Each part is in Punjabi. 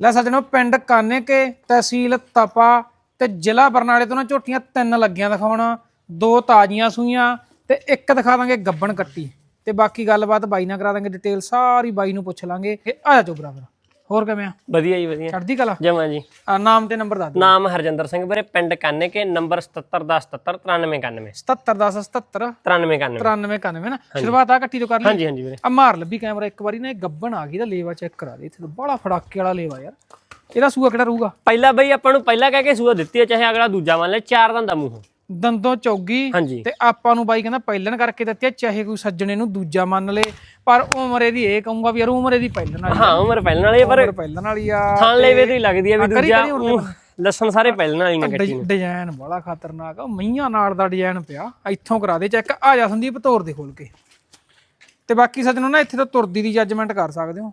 ਲੈ ਸੱਜਣੋ ਪਿੰਡ ਕਾਨੇਕੇ, ਤਹਿਸੀਲ ਤਪਾ ਤੇ ਜ਼ਿਲ੍ਹਾ ਬਰਨਾਲੇ ਤੋਂ ਨਾ ਝੋਟੀਆਂ ਤਿੰਨ ਲੱਗੀਆਂ ਦਿਖਾਉਣਾ। ਦੋ ਤਾਜ਼ੀਆਂ ਸੂਈਆਂ ਤੇ ਇੱਕ ਦਿਖਾ ਦਾਂਗੇ ਗੱਬਣ ਕੱਟੀ। ਤੇ ਬਾਕੀ ਗੱਲਬਾਤ ਬਾਈ ਨਾਲ ਕਰਾ ਦਾਂਗੇ ਡਿਟੇਲ ਸਾਰੀ ਬਾਈ ਨੂੰ ਪੁੱਛ ਲਾਂਗੇ। ਇਹ ਆ ਜਾ ਚੋਬਰਾ ਫਿਰ ਹੋਰ ਕਿਵੇਂ ਆ? ਵਧੀਆ ਜੀ ਵਧੀਆ। ਚੜਦੀ ਕਲਾ? ਜਮਾ ਜੀ। ਆ, ਨਾਮ ਤੇ ਨੰਬਰ ਦੱਸ ਦਿਓ। ਨਾਮ ਹਰਜਿੰਦਰ ਸਿੰਘ ਵੀਰੇ ਪਿੰਡ ਕਾਨੇ ਕੇ ਨੰਬਰ 7710779391 77 10 77 9391 93 91 ਨਾ? ਸ਼ੁਰੂਆਤ ਆ ਕੱਟੀ ਤੋਂ ਕਰ ਲਈ? ਹਾਂਜੀ ਹਾਂਜੀ ਵੀਰੇ। ਆ ਮਾਰ ਲੱਭੀ ਕੈਮਰਾ ਇੱਕ ਵਾਰੀ ਨਾ ਇਹ ਗੱਬਣ ਆ ਗਈ ਤਾਂ ਲੇਵਾ ਚੈੱਕ ਕਰਾ ਦੇ। ਇੱਥੇ ਤਾਂ ਬੜਾ ਫੜਾਕੇ ਵਾਲਾ ਲੇਵਾ ਯਾਰ। ਇਹਦਾ ਸੂਆ ਕਿਹੜਾ ਰਹੂਗਾ? ਪਹਿਲਾਂ ਬਈ ਆਪਾਂ ਨੂੰ ਪਹਿਲਾਂ ਕਹਿ ਕੇ ਸੂਆ ਦਿੱਤੀ ਹੈ ਚਾਹੇ ਅਗਲਾ ਦੂਜਾ ਮੰਨ ਲੈ ਚਾਰ ਦੰਦ ਦਾ ਮੂੰਹ। ਦੰਦੋਂ ਚੌਗੀ ਹਾਂਜੀ। ਤੇ ਆਪਾਂ ਨੂੰ ਬਾਈ ਕਹਿੰਦਾ ਪਹਿਲਣ ਕਰਕੇ ਦਿੱਤੀ ਆ, ਚਾਹੇ ਕੋਈ ਸੱਜਣੇ ਨੂੰ ਦੂਜਾ ਮੰਨ ਲੇ ਪਰ ਉਮਰ ਇਹਦੀ ਇਹ ਕਹੂੰਗਾ ਵੀ ਯਾਰ ਉਮਰ ਇਹਦੀ ਪਹਿਲਣ ਵਾਲੀ ਹਾਂ ਉਮਰ ਪਹਿਲਾਂ ਵਾਲੀ ਪਰ ਉਮਰ ਪਹਿਲਣ ਵਾਲੀ ਆ ਖਾਣ ਲਈ ਵੀ ਇਹਦੀ ਲੱਗਦੀ ਹੈ ਵੀ ਕਰੀ- ਦੂਜਾ ਕਰੀ ਉਰਲੇ ਊਂ ਲਸਣ ਸਾਰੇ ਪਹਿਲਾਂ ਵਾਲੀ ਨੇ ਕੱਟੀ ਡਿਜ਼ਾਈਨ ਬੜਾ ਖਤਰਨਾਕ ਆ ਮਈਆਂ ਨਾਲ ਦਾ ਡਿਜ਼ਾਈਨ ਪਿਆ ਇੱਥੋਂ ਕਰਾ ਦੇ ਚੈੱਕ। ਆ ਜਾ ਸੰਦੀਪ ਤੋਰ ਦੇ ਖੋਲ ਕੇ। ਤੇ ਬਾਕੀ ਸੱਜਣੋ ਨਾ ਇੱਥੇ ਤਾਂ ਤੁਰਦੀ ਦੀ ਜੱਜਮੈਂਟ ਕਰ ਸਕਦੇ ਹੋ।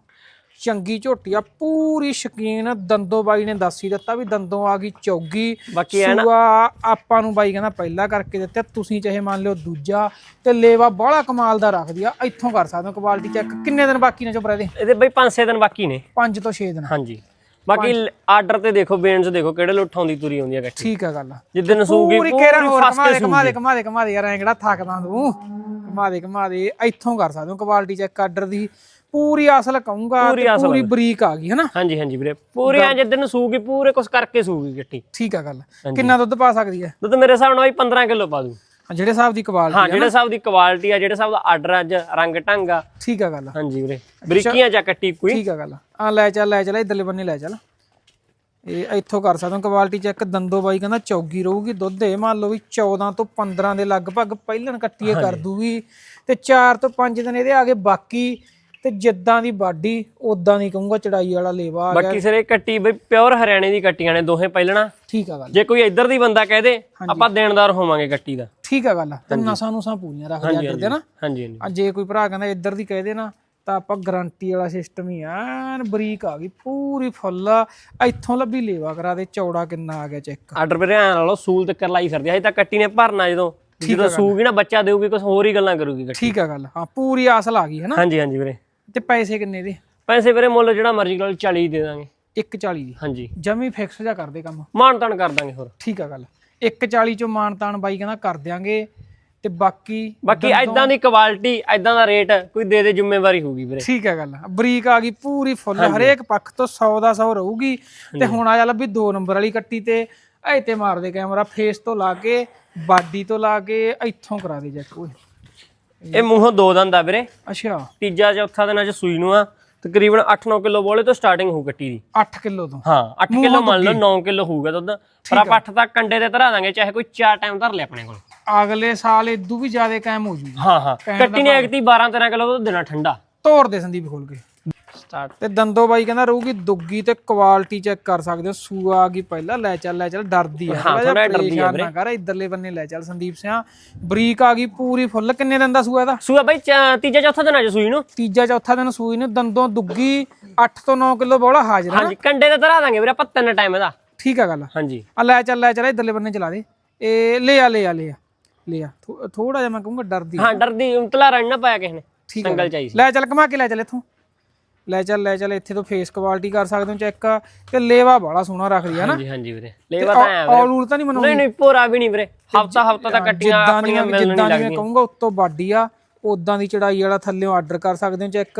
ਚੰਗੀ ਝੋਟੀ ਆ ਪੂਰੀ ਸ਼ਕੀਨ ਦੰਦੋ ਬਾਈ ਨੇ ਦੱਸ ਹੀ ਦਿੱਤਾ ਵੀ ਦੰਦੋਂ ਆ ਗਈ ਚੌਗੀ। ਬਾਕੀ ਸੂਆ ਆਪਾਂ ਨੂੰ ਬਾਈ ਕਹਿੰਦਾ ਪਹਿਲਾਂ ਕਰਕੇ ਦਿੱਤੇ ਤੁਸੀਂ ਚਾਹੇ ਮੰਨ ਲਿਓ ਦੂਜਾ ਤੇ ਲੇਵਾ ਬੜਾ ਕਮਾਲ ਦਾ ਰੱਖਦੀ ਆ ਇੱਥੋਂ ਕਰ ਸਕਦੇ ਹੋ ਕੁਆਲਿਟੀ ਚੈੱਕ ਕਿੰਨੇ ਦਿਨ ਬਾਕੀ ਨੇ ਚੋਪਰੇ ਦੇ? ਇਹਦੇ ਬਈ 5-6 ਦਿਨ ਬਾਕੀ ਨੇ। 5 ਤੋਂ 6 ਦਿਨ। ਹਾਂਜੀ। ਬਾਕੀ ਆਰਡਰ ਤੇ ਦੇਖੋ ਬੇਨਸ ਦੇਖੋ ਕਿਹੜੇ ਲੁੱਟ ਆਉਂਦੀ ਤੁਰੀ ਆਉਂਦੀ ਕੱਟੀ ਠੀਕ ਆ ਗੱਲ ਜਿੱਦਨ ਸੂਗੀ ਪੂਰੀ ਕੇਰਾ ਹੋਰ ਕਮਾ ਦੇ ਕਮਾ ਦੇ ਕਮਾ ਦੇ ਕਮਾ ਦੇ ਯਾਰ ਐਂ ਕਿਹੜਾ ਥੱਕਦਾ ਤੂੰ। ਕਮਾ ਦੇ ਕਮਾ ਦੇ ਇੱਥੋਂ ਕਰ ਸਕਦੇ ਹੋ ਕੁਆਲਿਟੀ ਚੈੱਕ ਆਰਡਰ ਦੀ। ਪੂਰੀ ਅਸਲ ਕਹੂੰਗਾ ਪੂਰੀ ਅਸਲ ਪੂਰੀ ਬਰੀਕ ਆ ਗਈ ਹੈਨਾ? ਹਾਂਜੀ ਹਾਂਜੀ ਵੀਰੇ। ਪੂਰੇ ਆ ਜਿੱਦਨ ਸੂਗੀ ਪੂਰੇ ਕੁਛ ਕਰਕੇ ਸੂਗੀ ਕੱਟੀ ਠੀਕ ਆ ਗੱਲ। ਕਿੰਨਾ ਦੁੱਧ ਪਾ ਸਕਦੀ ਹੈ? ਦੁੱਧ ਮੇਰੇ ਹਿਸਾਬ ਨਾਲ ਵੀ 15 ਕਿਲੋ ਪਾ ਦੂ। ਜਿਹੜੇ ਹਿਸਾਬ ਦੀ ਕੁਆਲਿਟੀ ਹਾਂ ਜਿਹੜੇ ਹਿਸਾਬ ਦੀ ਕੁਆਲਿਟੀ ਆ ਜਿਹੜੇ ਹਿਸਾਬ ਦਾ ਆਰਡਰ ਅੱਜ ਰੰਗ ਢੰਗ ਆ। ਠੀਕ ਆ ਗੱਲ। ਹਾਂਜੀ ਵੀਰੇ। ਬਰੀਕੀਆਂ ਚਾ ਕੱਟੀ ਕੋਈ। ਠੀਕ ਆ ਗੱਲ। ਆ ਲੈ ਚੱਲ ਲੈ ਚੱਲ ਇਧਰਲੇ ਬੰਨੇ ਲੈ ਚੱਲ। ਇਹ ਇੱਥੋਂ ਕਰ ਸਕਦੇ ਕੁਆਲਿਟੀ ਚੈੱਕ ਦੰਦੋ ਬਾਈ ਕਹਿੰਦਾ ਚੌਗੀ ਰਹੂਗੀ ਦੁੱਧ ਇਹ ਮੰਨ ਲਓ ਵੀ 14 ਤੋਂ 15 ਦੇ ਲਗਭਗ ਪਹਿਲਣ ਕੱਟੀਏ ਕਰ ਦੂਗੀ ਤੇ 4 ਤੋਂ 5 ਦਿਨ ਇਹਦੇ ਆ ਗਏ ਬਾਕੀ ਤੇ ਜਿੱਦਾਂ ਦੀ ਬਾਡੀ ਉਦਾਂ ਦੀ ਕਹੂੰਗਾ ਚੜਾਈ ਵਾਲਾ ਲੇਵਾ ਆ ਗਿਆ। ਬਾਕੀ ਸਿਰੇ ਕੱਟੀ ਬਈ ਪਿਓਰ ਹਰਿਆਣੇ ਦੀ ਕੱਟੀਆਂ ਨੇ ਦੋਹੇ ਪਹਿਲਣਾ ਠੀਕ ਆ ਗੱਲ। ਜੇ ਕੋਈ ਇੱਧਰ ਦੀ ਬੰਦਾ ਕਹਿ ਦੇ ਆਪਾਂ ਦੇਣਦਾਰ ਹੋਵਾਂਗੇ ਕੱਟੀ ਦਾ। ਠੀਕ ਆ ਗੱਲ ਤੇ ਨਸਾਂ ਨੂਸਾਂ ਪੂਰੀਆਂ ਰੱਖਦੇ ਆਰਡਰ ਦੇ ਨਾ। ਹਾਂਜੀ ਹਾਂਜੀ। ਜੇ ਕੋਈ ਭਰਾ ਕਹਿੰਦਾ ਇੱਧਰ ਦੀ ਕਹਿ ਦੇ ਨਾ ਤਾਂ ਆਪਾਂ ਗਾਰੰਟੀ ਵਾਲਾ ਸਿਸਟਮ ਹੀ ਐਨ ਬਰੀਕ ਆ ਗਈ ਪੂਰੀ ਫੁੱਲ ਇੱਥੋਂ ਲੱਭੀ ਲੇਵਾ ਕਰਾ ਦੇ ਚੌੜਾ ਕਿੰਨਾ ਆ ਗਿਆ ਚੈੱਕ ਆਰਡਰ ਵੀਰੇ ਐਂ ਲਾ ਲਓ ਸੂਲ ਤੇ ਲਾਈ ਫਿਰਦੀ ਹਜੇ ਤਾਂ ਕੱਟੀ ਨੇ ਭਰਨਾ ਜਦੋਂ ਜਦੋਂ ਸੂਗੀ ਨਾ ਬੱਚਾ ਦੇਊਗੀ ਕੁਝ ਹੋਰ ਹੀ ਗੱਲਾਂ ਕਰੂਗੀ ਠੀਕ ਆ ਗੱਲ ਹਾਂ ਪੂਰੀ ਅਸਲ ਆ ਗਈ ਹੈ ਨਾ। ਹਾਂਜੀ ਹਾਂਜੀ ਵੀਰੇ। ਤੇ ਪੈਸੇ ਕਿੰਨੇ ਦੇ? ਪੈਸੇ ਵੀਰੇ ਮੁੱਲ ਜਿਹੜਾ ਮਰਜ਼ੀ ਕੋਲ 40 ਦੇ ਦਾਂਗੇ। 140 ਦੀ? ਹਾਂਜੀ। ਜਮੀ ਫਿਕਸ ਜਾ ਕਰਦੇ ਕੰਮ। ਮਾਨ ਤਾਨ ਕਰ ਦਾਂਗੇ ਹੋਰ। ਠੀਕ ਆ ਗੱਲ। 140 ਚੋਂ ਮਾਨਤਾਨ ਬਾਈ ਕਹਿੰਦਾ ਕਰ ਦਿਆਂਗੇ ਤੇ ਬਾਕੀ ਬਾਕੀ ਐਦਾਂ ਦੀ ਕੁਆਲਿਟੀ ਐਦਾਂ ਦਾ ਰੇਟ ਕੋਈ ਦੇ ਦੇ ਜ਼ਿੰਮੇਵਾਰੀ ਹੋਊਗੀ ਵੀਰੇ। ਠੀਕ ਹੈ ਗੱਲ। ਬਰੀਕ ਆ ਗਈ ਪੂਰੀ ਫੁੱਲ ਹਰੇਕ ਪੱਖ ਤੋਂ 100 ਦਾ 100 ਰਹੂਗੀ। ਤੇ ਹੁਣ ਆ ਜਾ ਲੱਭੀ 2 ਨੰਬਰ ਵਾਲੀ ਕੱਟੀ ਤੇ ਐ ਤੇ ਮਾਰਦੇ ਕੈਮਰਾ ਫੇਸ ਤੋਂ ਲਾ ਕੇ ਬਾਡੀ ਤੋਂ ਲਾ ਕੇ ਇੱਥੋਂ ਕਰਾ ਦੇ ਚੈੱਕ ਓਏ। ਇਹ ਮੂੰਹੋਂ ਦੋ ਦੰਦ ਆ ਵੀਰੇ। ਅੱਛਾ। ਤੀਜਾ ਚੌਥਾ ਦਿਨ ਅੱਜ ਸੂਈ ਨੂੰ ਆ। ਤਕਰੀਬਨ 8-9 ਕਿਲੋ ਬੋਲੇ ਤੋਂ ਸਟਾਰਟਿੰਗ ਹੋਊ ਕੱਟੀ ਦੀ। 8 ਕਿਲੋ ਤੋਂ। ਹਾਂ 8 ਕਿਲੋ ਮੰਨ ਲਓ 9 ਕਿਲੋ ਹੋਊਗਾ ਦੁੱਧ। ਪਰ ਆਪਾਂ 8 ਤੱਕ ਕੰਡੇ ਤੇ ਧਰਾ ਦਾਂਗੇ ਚਾਹੇ ਕੋਈ 4 ਟਾਈਮ ਧਰ ਲੈ ਆਪਣੇ ਕੋਲ। ਅਗਲੇ ਸਾਲ ਇਦੋਂ ਵੀ ਜ਼ਿਆਦਾ ਕਾਇਮ ਹੋ ਜੂਗੀ। ਹਾਂ ਹਾਂ। ਕੱਟੀ ਨੇ ਐਕਤੀ 12-13 ਕਿਲੋ ਦੁੱਧ ਦੇਣਾ ਠੰਡਾ। ਤੋੜ ਦੇ ਸੰਦੀਪ ਖੋਲ ਕੇ। ਸਟਾਰਟ ਤੇ ਦੰਦੋ ਬਾਈ ਕਹਿੰਦਾ ਰਹੂਗੀ ਦੁੱਗੀ ਤੇ ਕੁਆਲਿਟੀ ਚੈੱਕ ਕਰ ਸਕਦੇ ਹੋ। ਸੂਆ ਆ ਗਈ ਪਹਿਲਾਂ ਲੈ ਚੱਲ ਲੈ ਚੱਲ ਡਰਦੀ ਆ। ਜਿਹਾ ਥੋੜ੍ਹਾ ਡਰਦੀ ਆ ਨਾ ਕਰ ਇਧਰਲੇ ਬੰਨੇ ਲੈ ਚੱਲ ਸੰਦੀਪ ਸਿਆ। ਬਰੀਕ ਆ ਗਈ ਪੂਰੀ ਫੁੱਲ ਕਿੰਨੇ ਦਿਨ ਦਾ ਸੂਆ ਇਹਦਾ? ਸੂਆ ਬਾਈ ਤੀਜਾ ਚੌਥਾ ਦਿਨ ਅੱਜ ਸੂਈ ਨੂੰ। ਤੀਜਾ ਚੌਥਾ ਦਿਨ ਸੂਈ ਨੂੰ ਦੰਦੋਂ ਦੁੱਗੀ 8 ਤੋਂ 9 ਕਿਲੋ ਬੋਲਾ ਹਾਜ਼ਰ ਆ। ਹਾਂਜੀ ਕੰਡੇ ਤੇ ਧਰਾ ਦਾਂਗੇ ਵੀਰੇ ਆਪਾਂ ਤਿੰਨ ਟਾਈਮ ਇਹਦਾ। ਠੀਕ ਆ ਗੱਲ। ਹਾਂਜੀ। ਆ ਲੈ ਚੱਲ ਲੈ ਚੱਲ ਇਧਰਲੇ ਬੰਨੇ ਚਲਾ ਦੇ। ਇਹ ਲੈ ਆ ਲੈ ਆ ਲੈ ਆ ਲੈ ਆ ਥੋੜਾ ਜਿਹਾ ਮੈਂ ਕਹੂੰਗਾ ਡਰਦੀ ਹਾਂ ਡਰਦੀ ਉਂਤਲਾ ਰਣ ਨਾ ਪਾਇਆ ਕਿਸੇ ਨੇ। ਠੀਕ ਆ ਸੀ। ਲੈ ਚੱਲ ਘਮਾ ਕੇ ਲੈ ਚੱਲ ਇੱਥੋਂ। ਲੈ ਚੱਲ ਲੈ ਚੱਲ ਇੱਥੇ ਤੋਂ ਫੇਸ ਕੁਆਲਿਟੀ ਕਰ ਸਕਦੇ ਹੋ ਚੈੱਕ ਤੇ ਲੇਵਾ ਬੜਾ ਸੋਹਣਾ ਰੱਖਦੀ ਆ ਨਾ। ਹਾਂਜੀ ਹਾਂਜੀ ਵੀਰੇ। ਲੈਵਾ ਤਾਂ ਐ ਊਲ ਤਾਂ ਨਹੀਂ ਮਨਾਉਂਦੀ। ਨਹੀਂ ਨਹੀਂ ਪੂਰਾ ਵੀ ਨਹੀਂ ਵੀਰੇ। ਹਫਤਾ ਹਫਤਾ ਤਾਂ ਕੱਟੀਆਂ ਜਿੱਦਾਂ ਆਪਣੀਆਂ ਮਿਲਣ ਜਿੱਦਾਂ ਨਹੀਂ ਜਿਵੇਂ ਕਹੂੰਗਾ ਉੱਤੋਂ ਬਾਡੀ ਆ ਉਦਾਂ ਦੀ ਚੜਾਈ ਵਾਲਾ ਥੱਲੇੋਂ ਆਰਡਰ ਕਰ ਸਕਦੇ ਹੋ ਚੈੱਕ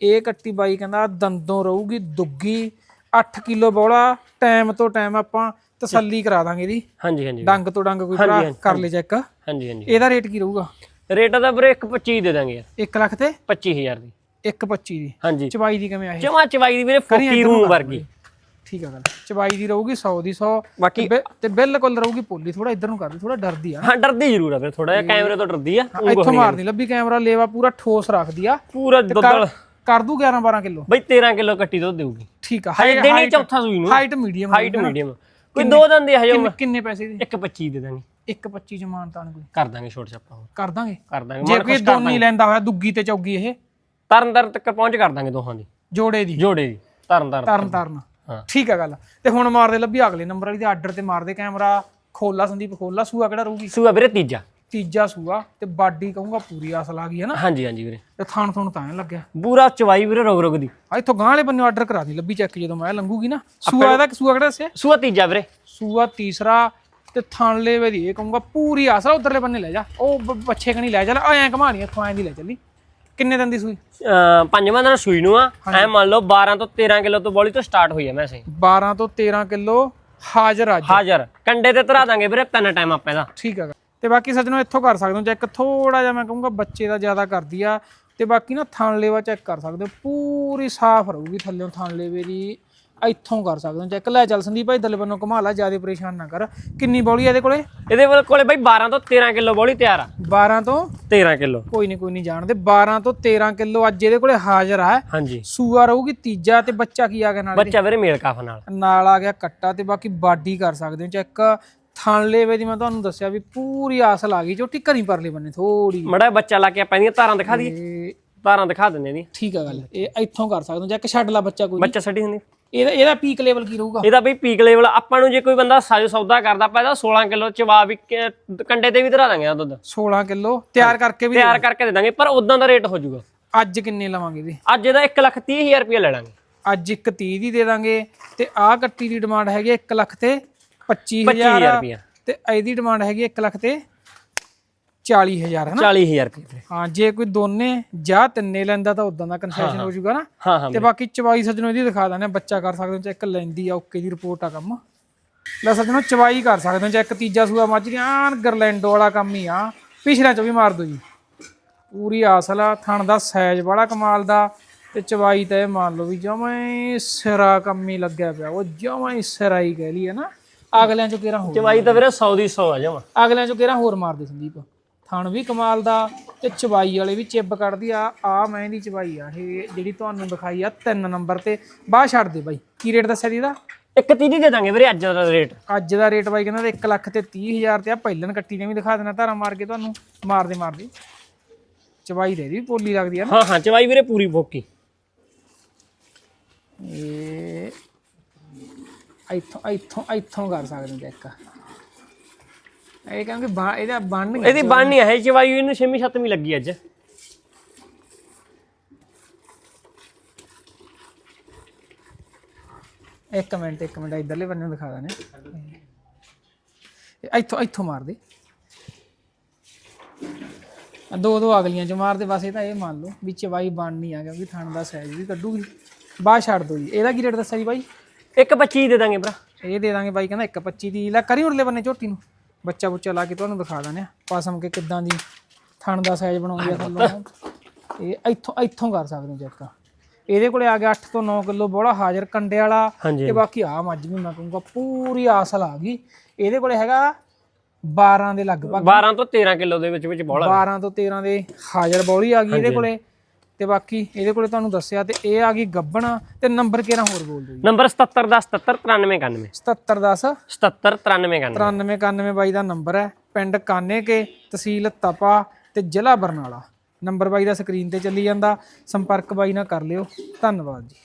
ਇਹ ਕੱਟੀ ਬਾਈ ਕਹਿੰਦਾ ਦੰਦੋਂ ਰਹੂਗੀ ਦੁੱਗੀ 8 ਕਿਲੋ ਬੋਲਾ ਟਾਈਮ ਤੋਂ ਟਾਈਮ ਆਪਾਂ ਤਸੱਲੀ ਕਰਾ ਦਾਂਗੇ ਇਹਦੀ। ਹਾਂਜੀ ਹਾਂਜੀ ਡੰਗ ਤੋਂ ਡੰਗ ਕੋਈ ਭਰਾ ਕਰ ਲੈ ਚੈੱਕ ਹਾਂਜੀ ਹਾਂਜੀ। ਇਹਦਾ ਰੇਟ ਕੀ ਰਹੂਗਾ? ਰੇਟ ਦਾ ਵੀਰੇ 125 ਦੇ ਦਾਂਗੇ ਯਾਰ। 1 ਲੱਖ ਤੇ? 25000 ਦੀ। 1.25 ਦੀ। ਹਾਂਜੀ। ਚਬਾਈ ਦੀ ਕਿਵੇਂ ਆ ਇਹ? ਜਮਾ ਚਵਾਈ ਦੀ ਵੀਰੇ ਫੋਕੀ ਰੂਮ ਵਰਗੀ। ਠੀਕ ਆ ਗੱਲ। ਚਬਾਈ ਦੀ ਰਹੂਗੀ 100 ਦੀ 100 ਬਾਕੀ ਤੇ ਬਿਲਕੁਲ ਰਹੂਗੀ ਪੋਲੀ। ਥੋੜਾ ਇੱਧਰ ਨੂੰ ਕਰਦੀ ਥੋੜਾ ਡਰਦੀ ਆ। ਹਾਂ ਡਰਦੀ ਜ਼ਰੂਰ ਆ ਵੀਰੇ ਥੋੜਾ ਜਿਹਾ ਕੈਮਰੇ ਤੋਂ ਡਰਦੀ ਆ ਇੱਥੋਂ ਮਾਰਦੀ ਲੱਭੀ ਕੈਮਰਾ ਲੇਵਾ ਪੂਰਾ ਠੋਸ ਰੱਖਦੀ ਆ। ਪੂਰਾ ਦੁੱਧ ਕਰ- ਕਰ ਦੂ 11 12 ਕਿਲੋ। ਬਈ 13 ਕਿਲੋ ਕੱਟੀ ਦੁੱਧ ਦੇਊਗੀ। ਠੀਕ ਆ ਹਜੇ ਦਿਨ ਚੌਥਾ ਸੂਈ ਨੂੰ। ਹਾਈਟ ਮੀਡੀਅਮ ਹਾਈਟ ਮੀਡੀਅਮ ਕੋਈ ਦੋ ਦਿਨ ਦੀ ਹਜੇ ਕਿੰਨੇ ਪੈਸੇ ਦੀ? 125 ਦੇ ਦਾਂਗੇ 1.25 ਚ ਮਾਨਤਾਨ ਕੋਈ। ਕਰ ਦਾਂਗੇ ਛੋਟ ਛਾਪਾ ਕਰ ਦਾਂਗੇ। ਕਰ ਦਾਂਗੇ। ਜੇ ਕੋਈ ਦੋਨੀ ਲੈਂਦਾ ਹੋਇਆ ਦੁੱਗੀ ਤੇ ਚੌਗੀ ਇਹ ਤਰਨ ਤਰਨ ਤੱਕ ਪਹੁੰਚ ਕਰ ਦਾਂਗੇ ਦੋਹਾਂ ਦੀ। ਜੋੜੇ ਦੀ। ਜੋੜੇ ਦੀ ਤਰਨ ਤਰਨ ਤਰਨ ਹਾਂ। ਠੀਕ ਆ ਗੱਲ। ਤੇ ਹੁਣ ਮਾਰਦੇ ਲੱਭੀ ਅਗਲੇ ਨੰਬਰ ਵਾਲੀ ਦੇ ਆਰਡਰ ਤੇ ਮਾਰਦੇ ਕੈਮਰਾ। ਖੋਲਾ ਸੰਦੀਪ ਖੋਲਾ। ਸੂਆ ਕਿਹੜਾ ਰਹੂਗੀ? ਸੂਆ ਵੀਰੇ ਤੀਜਾ। ਤੀਜਾ ਸੂਆ। ਤੇ ਬਾਡੀ ਕਹੂੰਗਾ ਪੂਰੀ ਅਸਲ ਆ ਗਈ ਹੈ ਨਾ। ਹਾਂਜੀ ਹਾਂਜੀ ਵੀਰੇ। ਤੇ ਥਾਣ ਥੁਣ ਤਾਂ ਐਂ ਲੱਗਿਆ। ਪੂਰਾ ਚਵਾਈ ਵੀਰੇ ਰੋਗ ਰੋਗ ਦੀ। ਆ ਇੱਥੋਂ ਗਾਂ ਵਾਲੇ ਬੰਨੇ ਆਰਡਰ ਕਰਾ ਦੀ ਲੱਭੀ ਚੈੱਕ ਜਦੋਂ ਮੈਂ ਲੰਘੂਗੀ ਨਾ। ਸੂਆ ਇਹਦਾ ਸੂਆ ਕਿਹੜਾ ਦੱਸਿਆ? ਸੂਆ ਤੀਜਾ ਵੀਰੇ। ਸੂਆ ਤੀਸਰਾ। ਤੇ ਥਣ ਲੇਵੇ ਦੀ ਇਹ ਕਹੂੰਗਾ ਪੂਰੀ ਆਸਰਾ ਉਧਰਲੇ ਬੰਨੇ ਲੈ ਜਾ। ਉਹ ਬ- ਬੱਚੇ ਕਣੀ ਲੈ ਚੱਲ ਐਂ ਘਮਾਣੀ ਇੱਥੋਂ ਐਂ ਦੀ ਲੈ ਚੱਲੀ। ਕਿੰਨੇ ਦਿਨ ਦੀ ਸੂਈ? ਅਹ ਪੰਜਵਾਂ ਦਿਨ ਸੂਈ ਨੂੰ ਆ। ਐ ਮੰਨ ਲਓ 12 ਤੋਂ 13 ਕਿਲੋ ਤੋਂ ਬੋਲੀ ਤੋਂ ਸਟਾਰਟ ਹੋਈ ਹੈ ਮੈਸੇ 12 ਤੋਂ 13 ਕਿਲੋ ਹਾਜ਼ਰ ਅੱਜ। ਹਾਜ਼ਰ। ਕੰਡੇ ਤੇ ਧਰਾ ਦਾਂਗੇ ਵੀਰੇ ਤਿੰਨ ਟਾਈਮ ਆਪੇ ਦਾ ਠੀਕ ਹੈਗਾ ਤੇ ਬਾਕੀ ਸੱਜਣੋ ਇੱਥੋਂ ਕਰ ਸਕਦੇ ਹੋ ਚੈੱਕ ਥੋੜਾ ਜਿਹਾ ਮੈਂ ਕਹੂੰਗਾ ਬੱਚੇ ਦਾ ਜ਼ਿਆਦਾ ਕਰਦੀ ਆ। ਤੇ ਬਾਕੀ ਨਾ ਥਣ ਲੇਵਾ ਚੈੱਕ ਕਰ ਸਕਦੇ ਹੋ। ਪੂਰੀ ਸਾਫ਼ ਰਹੂਗੀ ਥੱਲੇੋਂ ਥਣ ਲੇਵੇ ਦੀ। ਇੱਥੋਂ ਕਰ ਸਕਦੇ ਹੋ। ਚੈੱਕ ਲੈ ਚੱਲ ਸੰਦੀਪ ਭਾਈ ਦਲੇ ਬੰਨੋਂ ਘੁਮਾ ਲਾ ਜ਼ਿਆਦਾ ਪਰੇਸ਼ਾਨ ਨਾ ਕਰ। ਕਿੰਨੀ ਬੌਲੀ ਆ ਇਹਦੇ ਕੋਲੇ? ਇਹਦੇ ਕੋਲ- ਬਾਈ 12 ਤੋਂ 13 ਕਿਲੋ ਬੋਲੀ ਤਿਆਰ ਆ। 12 ਤੋਂ? 13 ਕਿਲੋ। ਕੋਈ ਨਹੀਂ ਕੋਈ ਨਹੀਂ ਜਾਣਦੇ। 12 ਤੋਂ 13 ਕਿਲੋ ਅੱਜ ਇਹਦੇ ਕੋਲੇ ਹਾਜ਼ਰ ਆ। ਹਾਂਜੀ। ਸੂਆ ਰਹੂਗੀ ਤੀਜਾ ਤੇ ਬੱਚਾ ਕੀ ਆ ਗਿਆ ਨਾਲ? ਬੱਚਾ ਵੀਰੇ ਮੇਲ ਕਾਫ ਨਾਲ। ਨਾਲ ਆ ਗਿਆ ਕੱਟਾ ਤੇ ਬਾਕੀ ਬਾਡੀ ਕਰ ਸਕਦੇ ਹੋ। ਚੈੱਕ ਥਣ ਲੇਵੇ ਦੀ ਮੈਂ ਤੁਹਾਨੂੰ ਦੱਸਿਆ ਵੀ ਪੂਰੀ ਆਸਲ ਆ ਗਈ ਝੋਟੀ ਘਰੀ ਪਰਲੀ ਬੰਨੇ ਥੋੜੀ ਮੜਾ ਬੱਚਾ ਲਾ ਕੇ ਆਪਾਂ ਇਹਦੀਆਂ ਧਾਰਾਂ ਦਿਖਾ ਦਈਏ। ਤੇ ਧਾਰਾਂ ਦਿਖਾ ਦਿੰਦੇ ਇਹਦੀਆਂ। ਠੀਕ ਆ ਗੱਲ। ਇਹ ਇੱਥੋਂ ਕਰ ਸਕਦੇ ਹੋ। ਚੈੱਕ ਛੱਡ ਲਾ ਬੱਚਾ ਕੋਈ। ਬੱਚਾ ਛੱਡੀ ਹੁੰਦੀ। ਇਹਦਾ ਇਹਦਾ ਪੀਕ ਲੈਵਲ ਕੀ ਰਹੂਗਾ? ਇਹਦਾ ਬਈ ਪੀਕ ਲੈਵਲ ਆਪਾਂ ਨੂੰ ਜੇ ਕੋਈ ਬੰਦਾ ਸਾਜੋ ਸੌਦਾ ਕਰਦਾ ਆਪਾਂ ਇਹਦਾ 16 ਕਿਲੋ ਚਵਾ ਵੀ ਕੰਡੇ ਤੇ ਵੀ ਧਰਾ ਦਾਂਗੇ ਇਹਦਾ ਦੁੱਧ। 16 ਕਿਲੋ ਤਿਆਰ ਕਰਕੇ ਵੀ ਤਿਆਰ ਕਰਕੇ ਦੇ ਦਾਂਗੇ ਪਰ ਉਦਾਂ ਦਾ ਰੇਟ ਹੋ ਜਾਊਗਾ। ਅੱਜ ਕਿੰਨੇ ਲਵਾਂਗੇ ਇਹਦੀ? ਅੱਜ ਇਹਦਾ 1 ਲੱਖ 30 ਹਜ਼ਾਰ ਰੁਪਏ ਲੈ ਲਾਂਗੇ। ਅੱਜ ਇੱਕ 30 ਦੀ ਦੇ ਦਾਂਗੇ ਤੇ ਆਹ ਕੱਟੀ ਦੀ ਡਿਮਾਂਡ ਹੈਗੀ 1 ਲੱਖ ਤੇ 25000 25000 ਰੁਪਏ ਤੇ ਇਹਦੀ ਡਿਮਾਂਡ ਹੈਗੀ 1 ਲੱਖ ਤੇ 40000 ਹੈ ਨਾ? 40000 ਰੁਪਏ ਹਾਂ ਜੇ ਕੋਈ ਦੋਨੇ ਜਾਂ ਤਿੰਨੇ ਲੈਂਦਾ ਤਾਂ ਉਦਾਂ ਦਾ ਕਨਸੈਸ਼ਨ ਹੋ ਜਾਊਗਾ ਨਾ। ਹਾਂ ਹਾਂ ਤੇ ਬਾਕੀ ਚਵਾਈ ਸੱਜਣੋ ਇਹਦੀ ਦਿਖਾ ਦਾਂ ਬੱਚਾ ਕਰ ਸਕਦੇ ਹੋ ਚੈੱਕ ਲੈਂਦੀ ਆ ਓਕੇ ਦੀ ਰਿਪੋਰਟ ਆ ਕੰਮ। ਲੈ ਸੱਜਣੋ ਚਵਾਈ ਕਰ ਸਕਦੇ ਹੋ ਚੈੱਕ ਤੀਜਾ ਸੂਆ ਮੱਝ ਦੀ ਆਨ ਗਰਲੈਂਡੋ ਵਾਲਾ ਕੰਮ ਹੀ ਆ। ਪਿਛਲਿਆਂ ਚ ਵੀ ਮਾਰ ਦੋ ਜੀ। ਪੂਰੀ ਆਸਲ ਆ ਥਣ ਦਾ ਸਾਈਜ਼ ਬੜਾ ਕਮਾਲ ਦਾ। ਤੇ ਚਵਾਈ ਤਾਂ ਇਹ ਮੰਨ ਲਓ ਵੀ ਜਮਾਂ ਸਿਰਾ ਕੰਮ ਹੀ ਲੱਗਿਆ ਪਿਆ। ਉਹ ਜਮਾਂ ਸਿਰਾ ਹੀ ਕਹਿ ਲਈ ਹੈ ਨਾ। ਅਗਲਿਆਂ ਚੋਂ ਕਿਹੜਾ ਹੋਰ ਚਵਾਈ ਤਾਂ ਵੀਰੇ 100 ਦੀ 100 ਆ ਜਾਵਾਂ ਅਗਲਿਆਂ ਚੋਂ ਕਿਹੜਾ ਹੋਰ ਮਾਰਦੇ ਸੰਦੀਪ? ਥਣ ਵੀ ਕਮਾਲ ਦਾ ਤੇ ਚਵਾਈ ਵਾਲੇ ਵੀ ਚਿੱਬ ਕੱਢਦੀ ਆ। ਆ ਮੈਂ ਦੀ ਚਵਾਈ ਆ ਇਹ ਜਿਹੜੀ ਤੁਹਾਨੂੰ ਦਿਖਾਈ ਆ 3 ਨੰਬਰ ਤੇ। ਬਾਹਰ ਛੱਡ ਦੇ ਬਾਈ ਕੀ ਰੇਟ ਦੱਸਿਆ ਦੀ ਇਹਦਾ? ਇੱਕ 30 ਦੇ ਦਾਂਗੇ ਵੀਰੇ ਅੱਜ ਦਾ ਰੇਟ। ਅੱਜ ਦਾ ਰੇਟ ਬਾਈ ਕਹਿੰਦਾ 1 ਲੱਖ ਤੇ 30000 ਤੇ ਆ ਪਹਿਲਨ ਕੱਟੀ ਨੇ ਵੀ ਦਿਖਾ ਦੇਣਾ ਧਾਰਾ ਮਾਰ ਕੇ ਤੁਹਾਨੂੰ ਮਾਰਦੇ ਮਾਰਦੇ। ਚਵਾਈ ਦੇ ਦੀ ਪੋਲੀ ਲੱਗਦੀ ਆ ਨਾ। ਹਾਂ ਹਾਂ ਚਵਾਈ ਵੀਰੇ ਪੂਰੀ ਫੋਕੀ। ਇਹ ਇੱਥੋਂ ਇੱਥੋਂ ਇੱਥੋਂ ਕਰ ਸਕਦੇ ਚੈੱਕ ਇਹ ਕਹਿੰਗੇ ਬਾ ਇਹਦਾ ਬਣ ਇਹਦੀ ਬਣ ਨਹੀਂ ਹੈ ਚਵਾਈ ਇਹਨੂੰ 6ਵੀਂ 7ਵੀਂ ਲੱਗੀ ਅੱਜ। ਇੱਕ ਮਿੰਟ ਇੱਕ ਮਿੰਟ ਇਧਰਲੇ ਬੰਨੇ ਨੂੰ ਦਿਖਾ ਦਾਂ ਇੱਥੋਂ ਇੱਥੋਂ ਮਾਰ ਦੇ। ਆਹ ਦੋ ਦੋ ਅਗਲੀਆਂ ਚ ਮਾਰ ਦੇ ਬਸ ਇਹ ਤਾਂ ਇਹ ਮੰਨ ਲਓ ਵੀ ਚਵਾਈ ਬਣ ਨਹੀਂ ਆ ਕਿਉਂਕਿ ਥਣ ਦਾ ਸਾਈਜ਼ ਵੀ ਕੱਢੂਗੀ। ਬਾਹਰ ਛੱਡ ਦੋ ਜੀ। ਇਹਦਾ ਕੀ ਰੇਟ ਦੱਸਿਆ ਜੀ ਬਾਈ? ਇੱਕ 25 ਦੇ ਦਾਂਗੇ ਭਰਾ। ਇਹ ਦੇ ਦਾਂਗੇ ਬਾਈ ਕਹਿੰਦਾ 125 ਦੀ ਲੈ ਕਰੀ ਉਰਲੇ ਬੰਨੇ ਝੋਟੀ ਨੂੰ। ਬੱਚਾ ਬੁੱਚਾ ਲਾ ਕੇ ਤੁਹਾਨੂੰ ਦਿਖਾ ਦਾਂ ਪਾਸਮ ਕੇ ਕਿੱਦਾਂ ਦੀ ਥਣ ਦਾ ਸਾਈਜ਼ ਬਣਾਉਂਦੀ ਆ ਥੱਲੋਂ ਇਹ ਇੱਥੋਂ ਇੱਥੋਂ ਕਰ ਸਕਦੇ ਹੋ ਚੈੱਕ। ਇਹਦੇ ਕੋਲੇ ਆ ਗਿਆ 8 ਤੋਂ 9 ਕਿਲੋ ਬੋਲਾ ਹਾਜ਼ਰ ਕੰਡੇ ਵਾਲਾ ਤੇ ਬਾਕੀ ਆ ਮੱਝ ਵੀ ਮੈਂ ਕਹੂੰਗਾ ਪੂਰੀ ਆਸਲ ਆ ਗਈ। ਇਹਦੇ ਕੋਲੇ ਹੈਗਾ 12 ਦੇ ਲਗਭਗ। 12 ਤੋਂ 13 ਕਿਲੋ ਦੇ ਵਿੱਚ ਵਿੱਚ ਬੋਲਾ 12 ਤੋਂ 13 ਦੇ ਹਾਜ਼ਰ ਬੌਲੀ ਆ ਗਈ ਇਹਦੇ ਕੋਲੇ। ਤੇ ਬਾਕੀ ਇਹਦੇ ਕੋਲੇ ਤੁਹਾਨੂੰ ਦੱਸਿਆ ਤੇ ਇਹ ਆ ਗਈ ਗੱਬਣ ਤੇ ਨੰਬਰ ਕਿਹੜਾ ਹੋਰ ਬੋਲ ਦਿਓ ਜੀ? ਨੰਬਰ 77 10 77 93 91 7710 77 93 91 9391 ਬਾਈ ਦਾ ਨੰਬਰ ਹੈ। ਪਿੰਡ ਕਾਨੇ ਕੇ ਤਹਿਸੀਲ ਤਪਾ ਤੇ ਜ਼ਿਲ੍ਹਾ ਬਰਨਾਲਾ। ਨੰਬਰ ਬਾਈ ਦਾ ਸਕਰੀਨ ਤੇ ਚੱਲੀ ਜਾਂਦਾ। ਸੰਪਰਕ ਬਾਈ ਨਾਲ ਕਰ ਲਿਓ। ਧੰਨਵਾਦ ਜੀ।